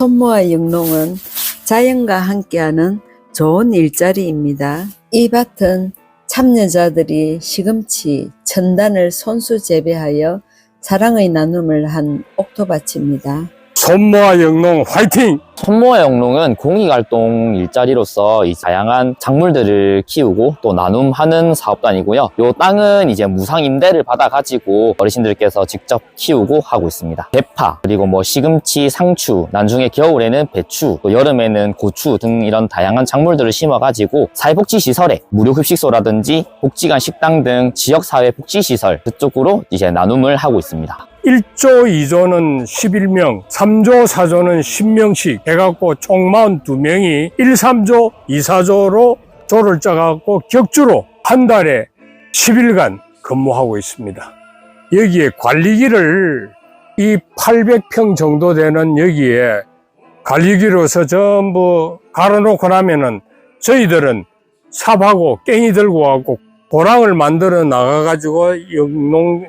손모와 영농은 자연과 함께하는 좋은 일자리입니다. 이 밭은 참여자들이 시금치, 천단을 손수 재배하여 사랑의 나눔을 한 옥토밭입니다. 손모아 영농 화이팅! 손모의 영농은 공익활동 일자리로서 이 다양한 작물들을 키우고 또 나눔하는 사업단이고요. 요 땅은 이제 무상 임대를 받아가지고 어르신들께서 직접 키우고 하고 있습니다. 대파, 그리고 뭐 시금치, 상추, 나중에 겨울에는 배추, 또 여름에는 고추 등 이런 다양한 작물들을 심어가지고 사회복지시설에 무료급식소라든지 복지관 식당 등 지역사회 복지시설 그쪽으로 이제 나눔을 하고 있습니다. 1조 2조는 11명, 3조 4조는 10명씩 해갖고 총 42명이 1, 3조, 2, 4조로 조를 짜갖고 격주로 한 달에 10일간 근무하고 있습니다. 여기에 관리기를 이 800평 정도 되는 여기에 관리기로서 전부 갈아놓고 나면은 저희들은 삽하고 깽이 들고 와갖고 고랑을 만들어 나가가지고 영농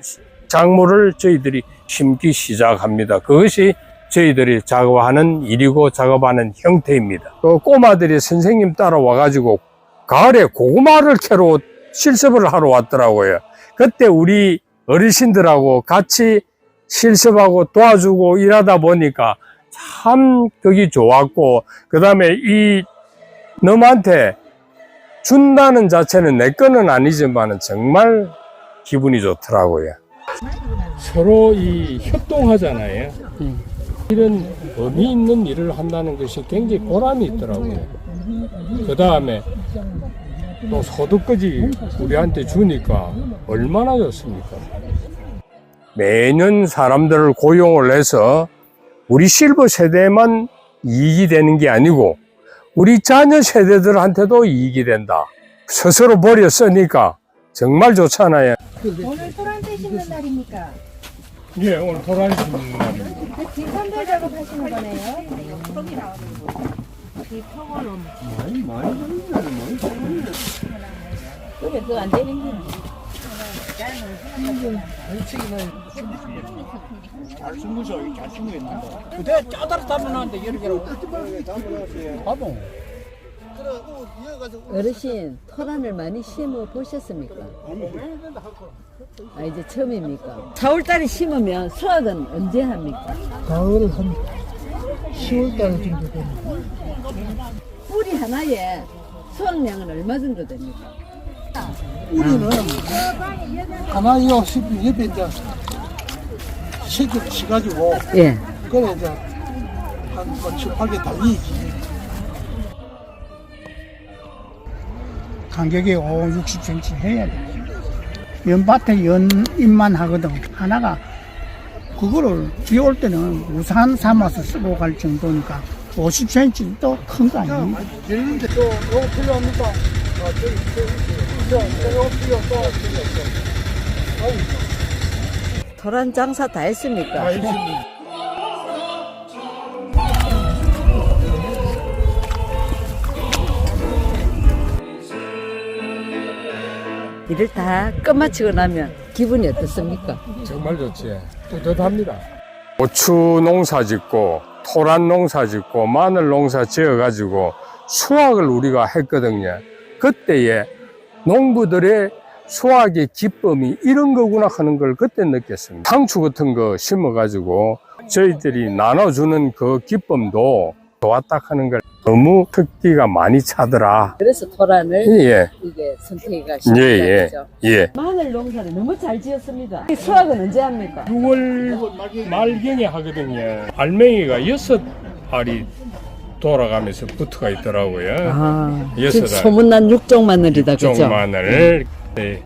작물을 저희들이 심기 시작합니다. 그것이 저희들이 작업하는 일이고 작업하는 형태입니다. 그 꼬마들이 선생님 따라와 가지고 가을에 고구마를 캐러 실습을 하러 왔더라고요. 그때 우리 어르신들하고 같이 실습하고 도와주고 일하다 보니까 참 그게 좋았고, 그 다음에 이 놈한테 준다는 자체는 내 거는 아니지만 정말 기분이 좋더라고요. 서로 이 협동하잖아요. 이런 의미 있는 일을 한다는 것이 굉장히 보람이 있더라고요. 그 다음에 또 소득까지 우리한테 주니까 얼마나 좋습니까? 매년 사람들을 고용을 해서 우리 실버 세대만 이익이 되는 게 아니고 우리 자녀 세대들한테도 이익이 된다. 스스로 버렸으니까 정말 좋잖아요. 오늘 소란대 심는 날입니까? 예, 오늘 도라지 심는 날입니다. 그 진선별 작업하시는 거네요? 그래 그거 안 되는 게잘 숨으셔, 잘 숨고 있는다. 그대 짜다를 담으는데 이렇게 바보. 어르신, 토란을 많이 심어 보셨습니까? 아, 이제 처음입니까? 4월달에 심으면 수확은 언제 합니까? 가을 한 10월달 정도 됩니다. 뿌리 하나에 수확량은 얼마 정도 됩니까? 우리는 하나 요 옆에 이제 세개 치가지고 예. 그래 이제 한뭐 7, 8개 달리지. 간격이 5, 60cm 해야 돼. 연밭에 연잎만 하거든. 하나가 그거를 비 올 때는 우산 삼아서 쓰고 갈 정도니까 50cm 또 큰 거 아니에요? 되는데 또 이거 필요합니까? 아, 저기, 저기, 이거 필요 또 토란 장사 다 했습니까? 일을 다 끝마치고 나면 기분이 어떻습니까? 정말 좋지. 뿌듯합니다. 고추 농사 짓고, 토란 농사 짓고, 마늘 농사 지어가지고 수확을 우리가 했거든요. 그때에 농부들의 수확의 기쁨이 이런 거구나 하는 걸 그때 느꼈습니다. 상추 같은 거 심어가지고 저희들이 나눠주는 그 기쁨도 좋았다 하는 걸 너무 특기가 많이 차더라. 그래서 토란을 예, 이게 선택해가 예, 예, 시작이죠. 예. 마늘 농사를 너무 잘 지었습니다. 수확은 언제 합니까? 6월 말경에 하거든요. 알맹이가 여섯 알이 돌아가면서 붙어가 있더라고요. 아, 여섯 그 알. 소문난 육종 마늘이다, 그죠? 종 마늘 네.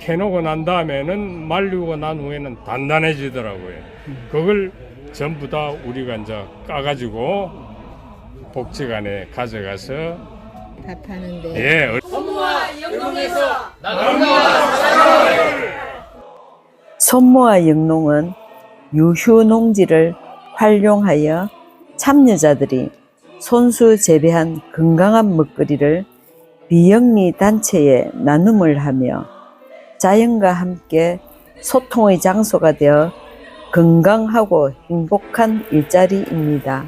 캐놓고 난 다음에는 말리고 난 후에는 단단해지더라고요. 그걸 전부 다 우리가 이제 까가지고 복지관에 가져가서 다 파는데 예 손모와 영농은 유휴 농지를 활용하여 참여자들이 손수 재배한 건강한 먹거리를 비영리 단체에 나눔을 하며 자연과 함께 소통의 장소가 되어 건강하고 행복한 일자리입니다.